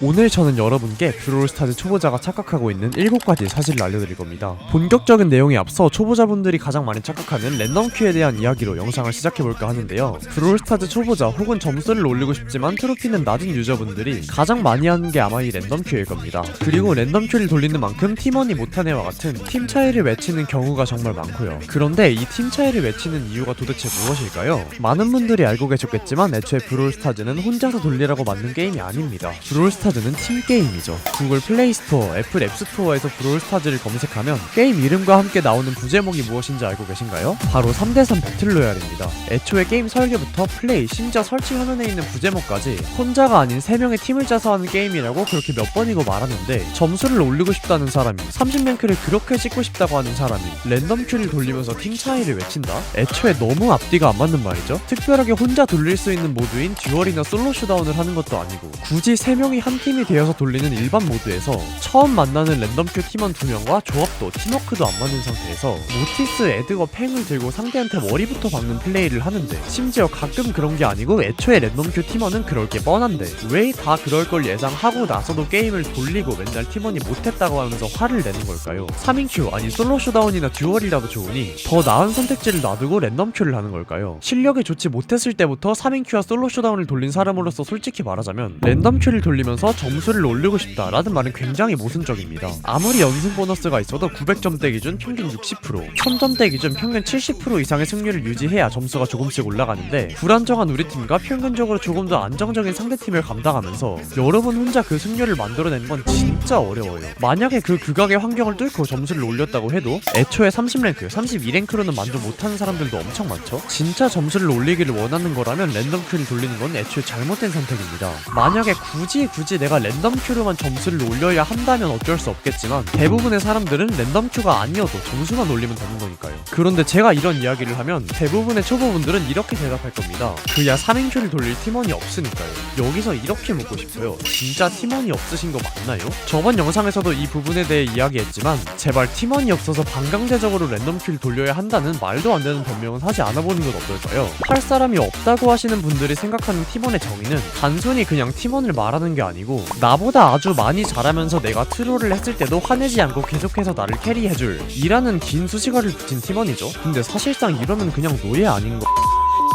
오늘 저는 여러분께 브롤스타즈 초보자가 착각하고 있는 7가지 사실을 알려드릴 겁니다. 본격적인 내용에 앞서 초보자분들이 가장 많이 착각하는 랜덤 큐에 대한 이야기로 영상을 시작해볼까 하는데요. 브롤스타즈 초보자 혹은 점수를 올리고 싶지만 트로피는 낮은 유저분들이 가장 많이 하는 게 아마 이 랜덤 큐일 겁니다. 그리고 랜덤 큐를 돌리는 만큼 팀원이 못한 애와 같은 팀 차이를 외치는 경우가 정말 많고요. 그런데 이 팀 차이를 외치는 이유가 도대체 무엇일까요? 많은 분들이 알고 계셨겠지만 애초에 브롤스타즈는 혼자서 돌리라고 만든 게임이 아닙니다. 브롤스타 즈는 팀 게임이죠. 구글 플레이 스토어, 애플 앱 스토어에서 브롤스타즈를 검색하면 게임 이름과 함께 나오는 부제목이 무엇인지 알고 계신가요? 바로 3대3 배틀로얄입니다. 애초에 게임 설계부터 플레이, 심지어 설치 화면에 있는 부제목까지 혼자가 아닌 3명의 팀을 짜서 하는 게임이라고 그렇게 몇 번이고 말하는데 점수를 올리고 싶다는 사람이 30랭크를 그렇게 찍고 싶다고 하는 사람이 랜덤 큐를 돌리면서 팀 차이를 외친다? 애초에 너무 앞뒤가 안 맞는 말이죠. 특별하게 혼자 돌릴 수 있는 모드인 듀얼이나 솔로 슈다운을 하는 것도 아니고 굳이 3명이 한 팀이 되어서 돌리는 일반 모드에서 처음 만나는 랜덤 큐 팀원 2명과 조합도 팀워크도 안 맞는 상태에서 모티스, 에드거, 팽을 들고 상대한테 머리부터 박는 플레이를 하는데 심지어 가끔 그런 게 아니고 애초에 랜덤 큐 팀원은 그럴 게 뻔한데 왜 다 그럴 걸 예상하고 나서도 게임을 돌리고 맨날 팀원이 못했다고 하면서 화를 내는 걸까요? 3인 큐 아니 솔로 쇼다운이나 듀얼이라도 좋으니 더 나은 선택지를 놔두고 랜덤 큐를 하는 걸까요? 실력이 좋지 못했을 때부터 3인 큐와 솔로 쇼다운을 돌린 사람으로서 솔직히 말하자면 랜덤 큐를 돌리면서 점수를 올리고 싶다라는 말은 굉장히 모순적입니다. 아무리 연승 보너스가 있어도 900점대 기준 평균 60%, 1000점대 기준 평균 70% 이상의 승률을 유지해야 점수가 조금씩 올라가는데 불안정한 우리 팀과 평균적으로 조금 더 안정적인 상대팀을 감당하면서 여러분 혼자 그 승률을 만들어내는 건 진짜 어려워요. 만약에 그 극악의 환경을 뚫고 점수를 올렸다고 해도 애초에 30랭크, 32랭크로는 만족 못하는 사람들도 엄청 많죠. 진짜 점수를 올리기를 원하는 거라면 랜덤 큐를 돌리는 건 애초에 잘못된 선택입니다. 만약에 굳이 굳이 내가 랜덤 큐로만 점수를 올려야 한다면 어쩔 수 없겠지만 대부분의 사람들은 랜덤 큐가 아니어도 점수만 올리면 되는 거니까요. 그런데 제가 이런 이야기를 하면 대부분의 초보분들은 이렇게 대답할 겁니다. 그야 3인 큐를 돌릴 팀원이 없으니까요. 여기서 이렇게 묻고 싶어요. 진짜 팀원이 없으신 거 맞나요? 저번 영상에서도 이 부분에 대해 이야기했지만 제발 팀원이 없어서 반강제적으로 랜덤 큐를 돌려야 한다는 말도 안 되는 변명은 하지 않아 보는 건 어떨까요? 할 사람이 없다고 하시는 분들이 생각하는 팀원의 정의는 단순히 그냥 팀원을 말하는 게 아니 고 나보다 아주 많이 잘하면서 내가 트롤을 했을 때도 화내지 않고 계속해서 나를 캐리해줄 이라는 긴 수식어를 붙인 팀원이죠. 근데 사실상 이러면 그냥 노예 아닌 거.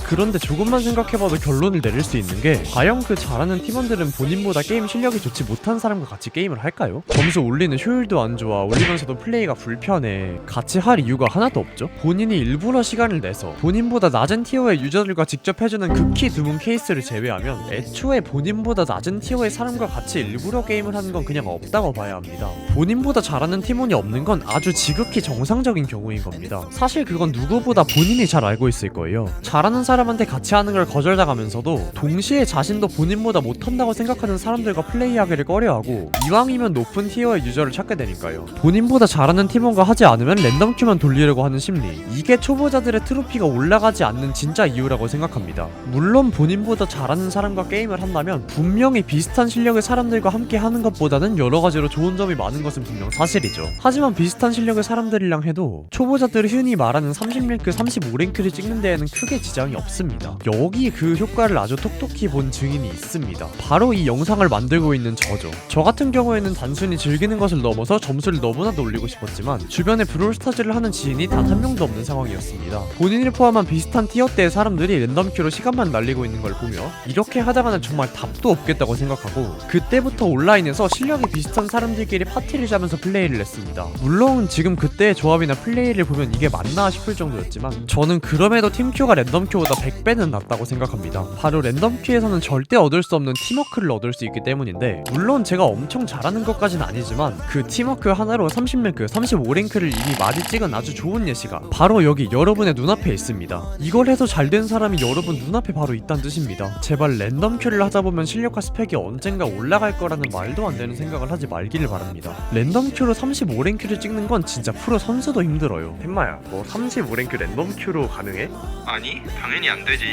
그런데 조금만 생각해봐도 결론을 내릴 수 있는 게 과연 그 잘하는 팀원들은 본인보다 게임 실력이 좋지 못한 사람과 같이 게임을 할까요? 점수 올리는 효율도 안 좋아 올리면서도 플레이가 불편해 같이 할 이유가 하나도 없죠? 본인이 일부러 시간을 내서 본인보다 낮은 티어의 유저들과 직접 해주는 극히 드문 케이스를 제외하면 애초에 본인보다 낮은 티어의 사람과 같이 일부러 게임을 하는 건 그냥 없다고 봐야 합니다 본인보다 잘하는 팀원이 없는 건 아주 지극히 정상적인 경우인 겁니다 사실 그건 누구보다 본인이 잘 알고 있을 거예요 잘하는 사람 한테 같이 하는 걸 거절당하면서도 동시에 자신도 본인보다 못한다고 생각하는 사람들과 플레이하기를 꺼려하고 이왕이면 높은 티어의 유저를 찾게 되니까요. 본인보다 잘하는 팀원과 하지 않으면 랜덤 큐만 돌리려고 하는 심리. 이게 초보자들의 트로피가 올라가지 않는 진짜 이유라고 생각합니다. 물론 본인보다 잘하는 사람과 게임을 한다면 분명히 비슷한 실력의 사람들과 함께 하는 것보다는 여러 가지로 좋은 점이 많은 것은 분명 사실이죠. 하지만 비슷한 실력의 사람들이랑 해도 초보자들이 흔히 말하는 30랭크, 35랭크를 찍는 데에는 크게 지장이 없 습니다. 여기 그 효과를 아주 톡톡히 본 증인이 있습니다. 바로 이 영상을 만들고 있는 저죠. 저 같은 경우에는 단순히 즐기는 것을 넘어서 점수를 너무나도 올리고 싶었지만 주변에 브롤스타즈를 하는 지인이 단 한 명도 없는 상황이었습니다. 본인을 포함한 비슷한 티어대의 사람들이 랜덤 큐로 시간만 날리고 있는 걸 보며 이렇게 하다가는 정말 답도 없겠다고 생각하고 그때부터 온라인에서 실력이 비슷한 사람들끼리 파티를 짜면서 플레이를 했습니다. 물론 지금 그때의 조합이나 플레이를 보면 이게 맞나 싶을 정도였지만 저는 그럼에도 팀큐가 랜덤 큐보다 100배는 낫다고 생각합니다. 바로 랜덤 큐에서는 절대 얻을 수 없는 팀워크를 얻을 수 있기 때문인데 물론 제가 엄청 잘하는 것까진 아니지만 그 팀워크 하나로 30랭크, 35랭크를 이미 많이 찍은 아주 좋은 예시가 바로 여기 여러분의 눈앞에 있습니다. 이걸 해서 잘 된 사람이 여러분 눈앞에 바로 있다는 뜻입니다. 제발 랜덤 큐를 하다 보면 실력과 스펙이 언젠가 올라갈 거라는 말도 안 되는 생각을 하지 말기를 바랍니다. 랜덤 큐로 35랭크를 찍는 건 진짜 프로 선수도 힘들어요. 햄마야, 뭐 35랭크 랜덤 큐로 가능해? 아니 당연히 당연히 안 되지.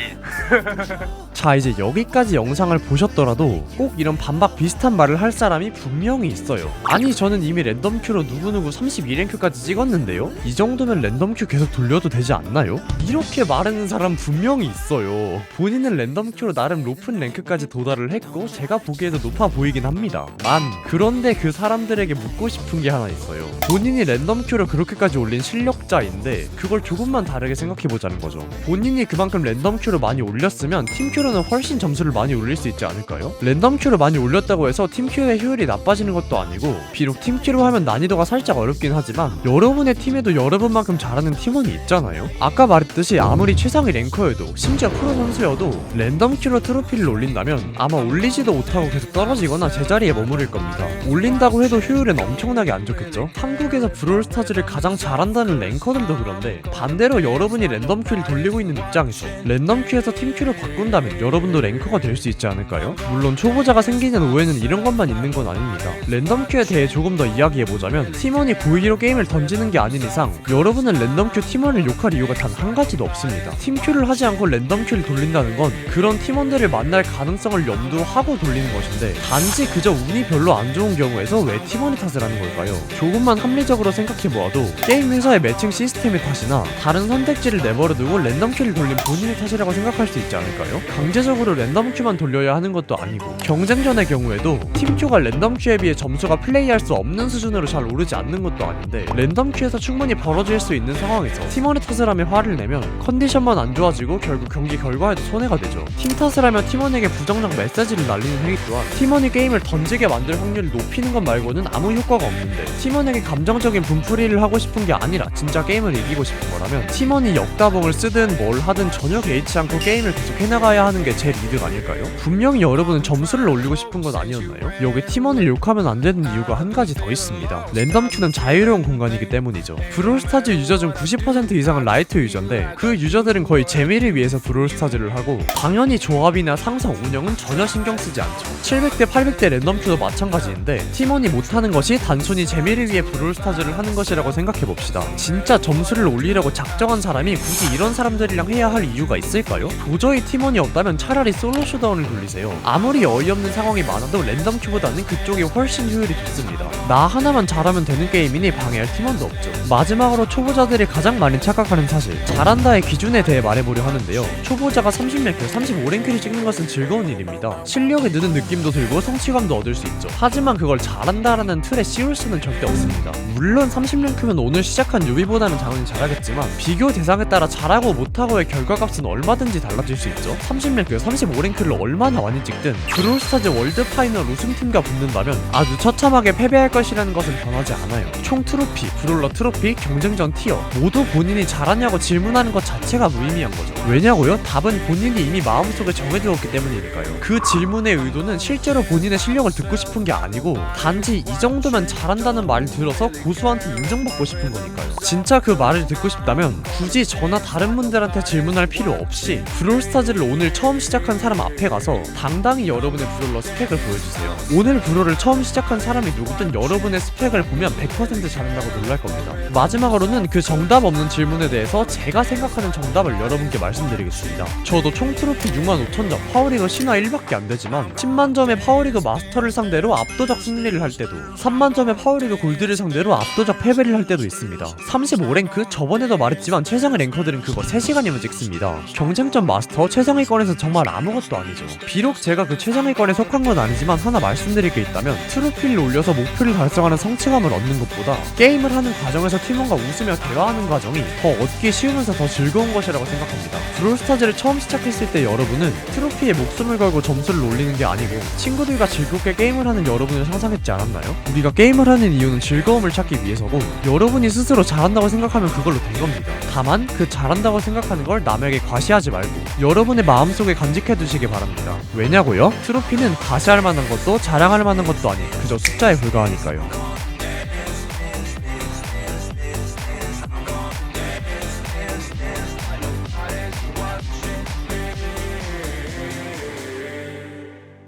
자 이제 여기까지 영상을 보셨더라도 꼭 이런 반박 비슷한 말을 할 사람이 분명히 있어요 아니 저는 이미 랜덤 큐로 누구누구 32랭크까지 찍었는데요? 이 정도면 랜덤 큐 계속 돌려도 되지 않나요? 이렇게 말하는 사람 분명히 있어요 본인은 랜덤 큐로 나름 높은 랭크까지 도달을 했고 제가 보기에도 높아 보이긴 합니다 만 그런데 그 사람들에게 묻고 싶은 게 하나 있어요 본인이 랜덤큐를 그렇게까지 올린 실력자인데 그걸 조금만 다르게 생각해보자는 거죠 본인이 그만큼 랜덤 큐를 많이 올렸으면 팀 큐로는 훨씬 점수를 많이 올릴 수 있지 않을까요? 랜덤 큐를 많이 올렸다고 해서 팀 큐의 효율이 나빠지는 것도 아니고 비록 팀 큐로 하면 난이도가 살짝 어렵긴 하지만 여러분의 팀에도 여러분만큼 잘하는 팀원이 있잖아요 아까 말했듯이 아무리 최상위 랭커여도 심지어 프로 선수여도 랜덤 큐로 트로피를 올린다면 아마 올리지도 못하고 계속 떨어지거나 제자리에 머무를 겁니다 올린다고 해도 효율은 엄청나게 안 좋겠죠? 한국에서 브롤스타즈를 가장 잘한다는 랭커들도 그런데 반대로 여러분이 랜덤 큐를 돌리고 있는 입장에서 랜덤 큐에서 팀큐를 바꾼다면 여러분도 랭커가 될 수 있지 않을까요? 물론 초보자가 생기는 오해는 이런 것만 있는 건 아닙니다. 랜덤 큐에 대해 조금 더 이야기해보자면 팀원이 고의로 게임을 던지는 게 아닌 이상 여러분은 랜덤 큐 팀원을 욕할 이유가 단 한 가지도 없습니다. 팀 큐를 하지 않고 랜덤 큐를 돌린다는 건 그런 팀원들을 만날 가능성을 염두하고 돌리는 것인데 단지 그저 운이 별로 안 좋은 경우에서 왜 팀원이 탓을 하는 걸까요? 조금만 합리적으로 생각해보아도 게임 회사의 매칭 시스템의 탓이나 다른 선택지를 내버려두고 랜덤 큐를 돌린 본 인의 탓이라고 생각할 수 있지 않을까요? 강제적으로 랜덤 큐만 돌려야 하는 것도 아니고 경쟁전의 경우에도 팀 큐가 랜덤 큐에 비해 점수가 플레이할 수 없는 수준으로 잘 오르지 않는 것도 아닌데 랜덤 큐에서 충분히 벌어질 수 있는 상황에서 팀원의 탓을 하며 화를 내면 컨디션만 안 좋아지고 결국 경기 결과에도 손해가 되죠. 팀 탓을 하며 팀원에게 부정적 메시지를 날리는 행위 또한 팀원이 게임을 던지게 만들 확률을 높이는 것 말고는 아무 효과가 없는데 팀원에게 감정적인 분풀이를 하고 싶은 게 아니라 진짜 게임을 이기고 싶은 거라면 팀원이 역다봉을 쓰든 뭘 하든 전혀 개의치 않고 게임을 계속 해나가야 하는 게 제일 이득 아닐까요? 분명히 여러분은 점수를 올리고 싶은 건 아니었나요? 여기 팀원을 욕하면 안 되는 이유가 한 가지 더 있습니다. 랜덤 큐는 자유로운 공간이기 때문이죠. 브롤스타즈 유저 중 90% 이상은 라이트 유저인데 그 유저들은 거의 재미를 위해서 브롤스타즈를 하고 당연히 조합이나 상성 운영은 전혀 신경 쓰지 않죠. 700대 800대 랜덤 큐도 마찬가지인데 팀원이 못하는 것이 단순히 재미를 위해 브롤스타즈를 하는 것이라고 생각해봅시다. 진짜 점수를 올리려고 작정한 사람이 굳이 이런 사람들이랑 해야 할 이유가 있을까요? 도저히 팀원이 없다면 차라리 솔로 쇼다운을 돌리세요. 아무리 어이없는 상황이 많아도 랜덤 큐보다는 그쪽이 훨씬 효율이 좋습니다. 나 하나만 잘하면 되는 게임이니 방해할 팀원도 없죠. 마지막으로 초보자들이 가장 많이 착각하는 사실 잘한다의 기준에 대해 말해보려 하는데요. 초보자가 30랭크, 35랭크를 찍는 것은 즐거운 일입니다. 실력이 느는 느낌도 들고 성취감도 얻을 수 있죠. 하지만 그걸 잘한다라는 틀에 씌울 수는 절대 없습니다. 물론 30랭크면 오늘 시작한 유비보다는 당연히 잘하겠지만 비교 대상에 따라 잘하고 못하고의 결과 값은 얼마든지 달라질 수 있죠. 30랭크, 35랭크를 얼마나 많이 찍든 브롤스타즈 월드 파이널 우승팀과 붙는다면 아주 처참하게 패배할 것이라는 것은 변하지 않아요. 총 트로피, 브롤러 트로피, 경쟁전 티어 모두 본인이 잘하냐고 질문하는 것 자체가 무의미한 거죠. 왜냐고요? 답은 본인이 이미 마음속에 정해두었기 때문이니까요. 그 질문의 의도는 실제로 본인의 실력을 듣고 싶은 게 아니고 단지 이 정도면 잘한다는 말을 들어서 고수한테 인정받고 싶은 거니까요. 진짜 그 말을 듣고 싶다면 굳이 저나 다른 분들한테 질문할 필요 없이 브롤스타즈를 오늘 처음 시작한 사람 앞에 가서 당당히 여러분의 브롤러 스펙을 보여주세요. 오늘 브롤을 처음 시작한 사람이 누구든 여러분의 스펙을 보면 100% 잘한다고 놀랄 겁니다. 마지막으로는 그 정답 없는 질문에 대해서 제가 생각하는 정답을 여러분께 말씀드리겠습니다. 저도 총 트로피 6만 5천 점, 파워리그 신화 1밖에 안 되지만 10만 점의 파워리그 마스터를 상대로 압도적 승리를 할 때도 3만 점의 파워리그 골드를 상대로 압도적 패배를 할 때도 있습니다. 35랭크? 저번에도 말했지만 최상의 랭커들은 그거 3시간이면 찍습니다. 경쟁점 마스터 최상위권에서 정말 아무것도 아니죠. 비록 제가 그 최상위권에 속한 건 아니지만 하나 말씀드릴 게 있다면 트로피를 올려서 목표를 달성하는 성취감을 얻는 것보다 게임을 하는 과정에서 팀원과 웃으며 대화하는 과정이 더 얻기 쉬우면서 더 즐거운 것이라고 생각합니다. 브롤스타즈를 처음 시작했을 때 여러분은 트로피에 목숨을 걸고 점수를 올리는 게 아니고 친구들과 즐겁게 게임을 하는 여러분을 상상했지 않았나요? 우리가 게임을 하는 이유는 즐거움을 찾기 위해서고 여러분이 스스로 잘한다고 생각하면 그걸로 된 겁니다. 다만 그 잘한다고 생각하는 걸 남 에게 과시하지 말고 여러분의 마음속에 간직해 두시기 바랍니다. 왜냐고요? 트로피는 과시할 만한 것도 자랑할 만한 것도 아닌 그저 숫자에 불과하니까요.